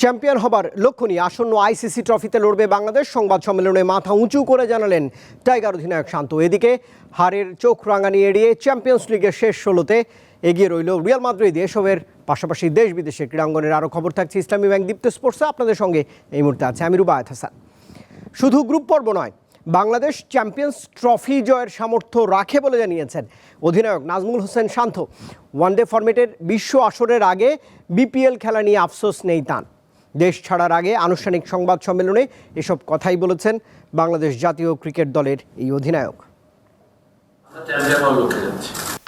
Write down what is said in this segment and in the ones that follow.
Champion হবার লক্ষ্য নিয়ে আসন্ন আইসিসি ট্রফিতে লড়বে বাংলাদেশ। সংবাদ সম্মেলনে মাথা উঁচু করে জানালেন টাইগার অধিনায়ক শান্ত। এদিকে হারের চোখ রাঙানি এড়িয়ে চ্যাম্পিয়ন্স লিগের শেষ ষোলোতে এগিয়ে রইল রিয়াল মাদ্রিদ এসবের পাশাপাশি দেশ বিদেশে ক্রীড়াঙ্গনের আরও খবর থাকছে ইসলামী ব্যাংক, দীপ্ত স্পোর্টসে। আপনাদের সঙ্গে এই মুহূর্তে আছে আমি রুবায়ত হাসান। শুধু গ্রুপ পর্ব নয়, বাংলাদেশ চ্যাম্পিয়ন্স ট্রফি জয়ের সামর্থ্য রাখে বলে জানিয়েছেন অধিনায়ক নাজমুল হোসেন শান্ত। ওয়ানডে ফরম্যাটের বিশ্ব আসরের আগে বিপিএল খেলা নিয়ে আফসোস নেই তান দেশ ছাড়ার আগে আনুষ্ঠানিক সংবাদ সম্মেলনে এসব কথাই বলেছেন বাংলাদেশ জাতীয় ক্রিকেট দলের এই অধিনায়ক।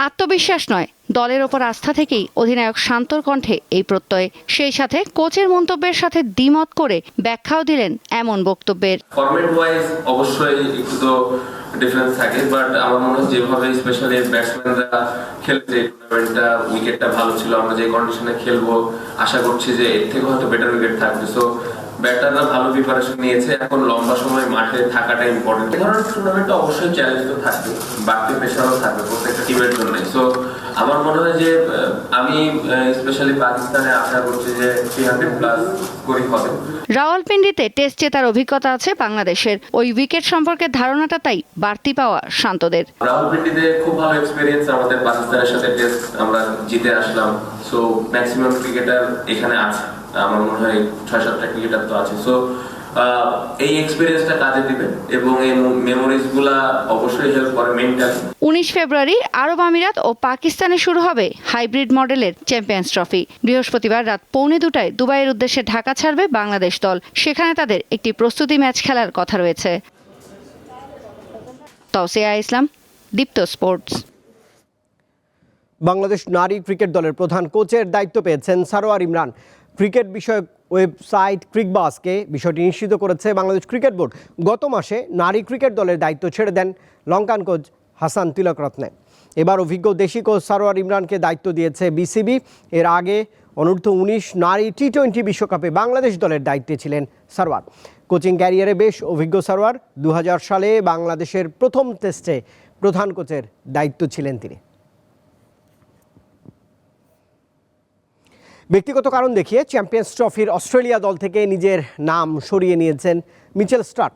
আত্মবিশ্বাস নয় দলের ওপর আস্থা থেকেই অধিনায়ক শান্তর কণ্ঠে এই প্রত্যয়। সেই সাথে কোচের মন্তব্যের সাথে দ্বিমত করে ব্যাখ্যাও দিলেন এমন বক্তব্যের। ফরম্যাট ওয়াইজ অবশ্যই একটু তো ডিফারেন্স থাকে বাট আমার মনে হয় যেভাবে স্পেশালি ব্যাটসম্যানরা খেলেছে, এই টুর্নামেন্টটা উইকেটটা ভালো ছিল, আমরা যে কন্ডিশনে খেলব, আশা করছি যে এর থেকে হয়তো বেটার উইকেট থাকবে। সো ব্যাটাররা ভালো প্রিপারেশন নিয়েছে। এখন লম্বা সময় মাঠে থাকাটা ইম্পর্টেন্ট এই ধরনের টুর্নামেন্টে অবশ্যই চ্যালেঞ্জ তো থাকবে বাড়তি প্রেশারও থাকবে প্রত্যেকটা টিমের জন্য সো আমার মনে হয় যে আমি স্পেশালি পাকিস্তানে আশা করছি যে থ্রি হান্ড্রেড প্লাস করি হবে। রাওয়ালপিন্ডিতে টেস্ট জেতার অভিজ্ঞতা আছে বাংলাদেশের। ওই উইকেট সম্পর্কে ধারণাটা তাই বাড়তি পাওয়া শান্তদের। রাহুলপিন্ডিতে খুব ভালো এক্সপিরিয়েন্স আমাদের পাকিস্তানের সাথে টেস্ট আমরা জিতে আসলাম। সো ম্যাক্সিমাম ক্রিকেটার এখানে আছে। আমার মনে হয় ছয় সাতটা ক্রিকেটার তো আছে। সো এই এক্সপিরিয়েন্সটা কাজে দিবে এবং এই মেমোরিজগুলা অবশ্যই হেল্প করে মেন্টালি উনিশ ফেব্রুয়ারি আরব আমিরাত ও পাকিস্তানে শুরু হবে হাইব্রিড মডেলের চ্যাম্পিয়ন্স ট্রফি বৃহস্পতিবার রাত পৌনে দুটায় দুবাইয়ের উদ্দেশ্যে ঢাকা ছাড়বে বাংলাদেশ দল। সেখানে তাদের একটি প্রস্তুতি ম্যাচ খেলার কথা রয়েছে। তৌসিয়া ইসলাম দীপ্ত স্পোর্টস। বাংলাদেশ নারী ক্রিকেট দলের প্রধান কোচের দায়িত্ব পেয়েছেন সারোয়ার ইমরান। ক্রিকেট বিষয়ক ওয়েবসাইট ক্রিকবাসকে বিষয়টি নিশ্চিত করেছে বাংলাদেশ ক্রিকেট বোর্ড। গত মাসে নারী ক্রিকেট দলের দায়িত্ব ছেড়ে দেন লঙ্কান কোচ হাসান তিলক রত্নে। এবার অভিজ্ঞ দেশি কোচ সারোয়ার ইমরানকে দায়িত্ব দিয়েছে বিসিবি। এর আগে অনূর্ধ্ব উনিশ নারী টি টোয়েন্টি বিশ্বকাপে বাংলাদেশ দলের দায়িত্বে ছিলেন সারোয়ার। কোচিং ক্যারিয়ারে বেশ অভিজ্ঞ সারোয়ার। দু হাজার সালে বাংলাদেশের প্রথম টেস্টে প্রধান কোচের দায়িত্ব ছিলেন তিনি। ব্যক্তিগত কারণ দেখিয়ে চ্যাম্পিয়ন্স ট্রফির অস্ট্রেলিয়া দল থেকে নিজের নাম সরিয়ে নিয়েছেন মিচেল স্টার্ক।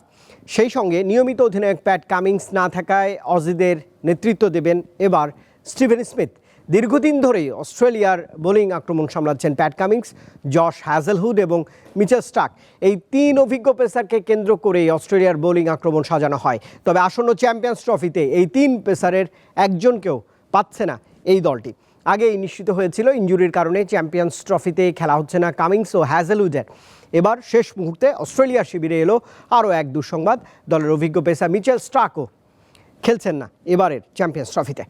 সেই সঙ্গে নিয়মিত অধিনায়ক প্যাট কামিংস না থাকায় অজিদের নেতৃত্ব দেবেন এবার স্টিভেন স্মিথ। দীর্ঘদিন ধরেই অস্ট্রেলিয়ার বোলিং আক্রমণ সামলাচ্ছেন প্যাট কামিংস, জশ হ্যাজেলহুড এবং মিচেল স্টার্ক। এই তিন অভিজ্ঞ পেসারকে কেন্দ্র করেই অস্ট্রেলিয়ার বোলিং আক্রমণ সাজানো হয়। তবে আসন্ন চ্যাম্পিয়ন্স ট্রফিতে এই তিন পেসারের একজনকেও পাচ্ছে না এই দলটি। আগেই নিশ্চিত হয়েছিল ইঞ্জুরির কারণে চ্যাম্পিয়ন্স ট্রফিতে খেলা হচ্ছে না কামিংস ও হ্যাজেলউডের। এবার শেষ মুহূর্তে অস্ট্রেলিয়া শিবিরে এলো আরও এক দুঃসংবাদ। দলের অভিজ্ঞ পেসা মিচেল স্টাকও খেলছেন না এবারের চ্যাম্পিয়ন্স ট্রফিতে।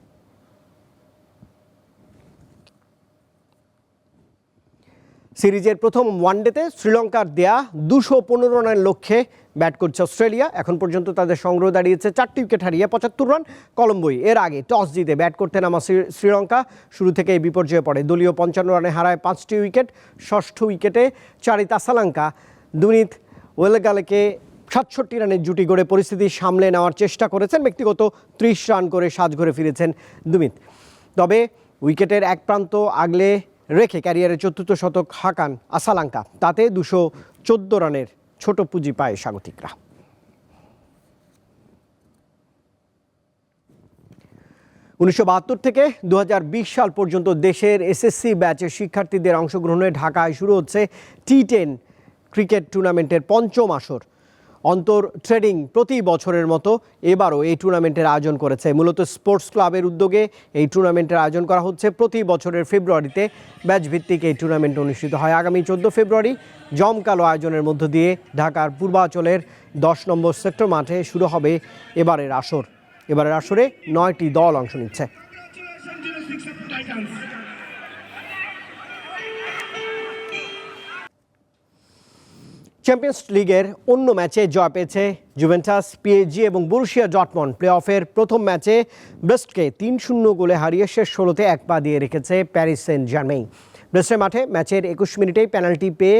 সিরিজের প্রথম ওয়ানডেতে শ্রীলঙ্কার দেয়া দুশো পনেরো রানের লক্ষ্যে ব্যাট করছে অস্ট্রেলিয়া। এখন পর্যন্ত তাদের সংগ্রহ দাঁড়িয়েছে চারটি উইকেট হারিয়ে পঁচাত্তর রান কলম্বোই। এর আগে টস জিতে ব্যাট করতে নামা শ্রীলঙ্কা শুরু থেকেই বিপর্যয়ে পড়ে। দলীয় পঞ্চান্ন রানে হারায় পাঁচটি উইকেট। ষষ্ঠ উইকেটে চারিতা সালাঙ্কা। দুনিত ওয়েলগালেকে সাতষট্টি রানের জুটি গড়ে পরিস্থিতি সামলে নেওয়ার চেষ্টা করেছেন। ব্যক্তিগত ত্রিশ রান করে সাজঘরে ফিরেছেন দুমিত। তবে উইকেটের এক প্রান্ত আগলে রেখে ক্যারিয়ারের চতুর্থ শতক হাঁকান আসালাঙ্কা। তাতে দুশো চোদ্দ রানের ছোট পুঁজি পায় স্বাগতিকরা। উনিশশো বাহাত্তর থেকে দু হাজার বিশ সাল পর্যন্ত দেশের এসএসসি ব্যাচের শিক্ষার্থীদের অংশগ্রহণে ঢাকায় শুরু হচ্ছে টি টেন ক্রিকেট টুর্নামেন্টের পঞ্চম আসর। অন্তর ট্রেডিং প্রতি বছরের মতো এবারও এই টুর্নামেন্টের আয়োজন করেছে। মূলত স্পোর্টস ক্লাবের উদ্যোগে এই টুর্নামেন্টের আয়োজন করা হচ্ছে। প্রতি বছরের ফেব্রুয়ারিতে ব্যাচ ভিত্তিক এই টুর্নামেন্ট অনুষ্ঠিত হয়। আগামী চোদ্দ ফেব্রুয়ারি জমকালো আয়োজনের মধ্য দিয়ে ঢাকার পূর্বাঞ্চলের দশ নম্বর সেক্টর মাঠে শুরু হবে এবারের আসর। এবারের আসরে নয়টি দল অংশ নিচ্ছে। চ্যাম্পিয়ন্স লিগের অন্য ম্যাচে জয় পেয়েছে জুভেন্টাস পিএজি এবং বুরুশিয়া ডটমন্ড প্লে অফের প্রথম ম্যাচে ব্রেস্টকে তিন শূন্য গোলে হারিয়ে শেষ ষোলোতে এক পা দিয়ে রেখেছে প্যারিস সেন্ট জার্মেই ব্রেস্টের মাঠে ম্যাচের একুশ মিনিটেই পেনাল্টি পেয়ে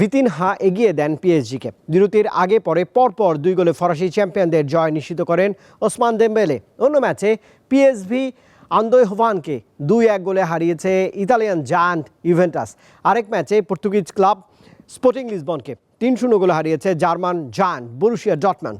ভিতিন হা এগিয়ে দেন পিএসজিকে বিরতির আগে পরে পরপর দুই গোলে ফরাসি চ্যাম্পিয়নদের জয় নিশ্চিত করেন ওসমান দেম্বেলে। অন্য ম্যাচে পিএসভি আন্দোয় হোভানকে দুই এক গোলে হারিয়েছে ইতালিয়ান জায়ান্ট ইভেন্টাস আরেক ম্যাচে পর্তুগিজ ক্লাব স্পোর্টিং লিসবনকে তিন শূন্য গোলে হারিয়েছে জার্মান জায়ান্ট, বরুশিয়া ডটম্যান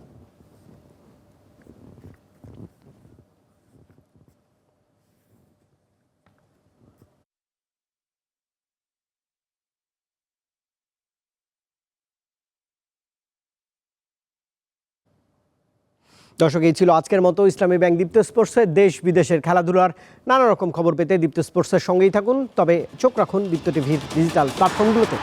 দর্শক, এই ছিল আজকের মতো ইসলামী ব্যাংক দীপ্ত স্পোর্টসের দেশ বিদেশের খেলাধুলার নানা রকম খবর পেতে দীপ্ত স্পোর্টসের সঙ্গেই থাকুন। তবে চোখ রাখুন দীপ্ত টিভির ডিজিটাল প্ল্যাটফর্মগুলোতে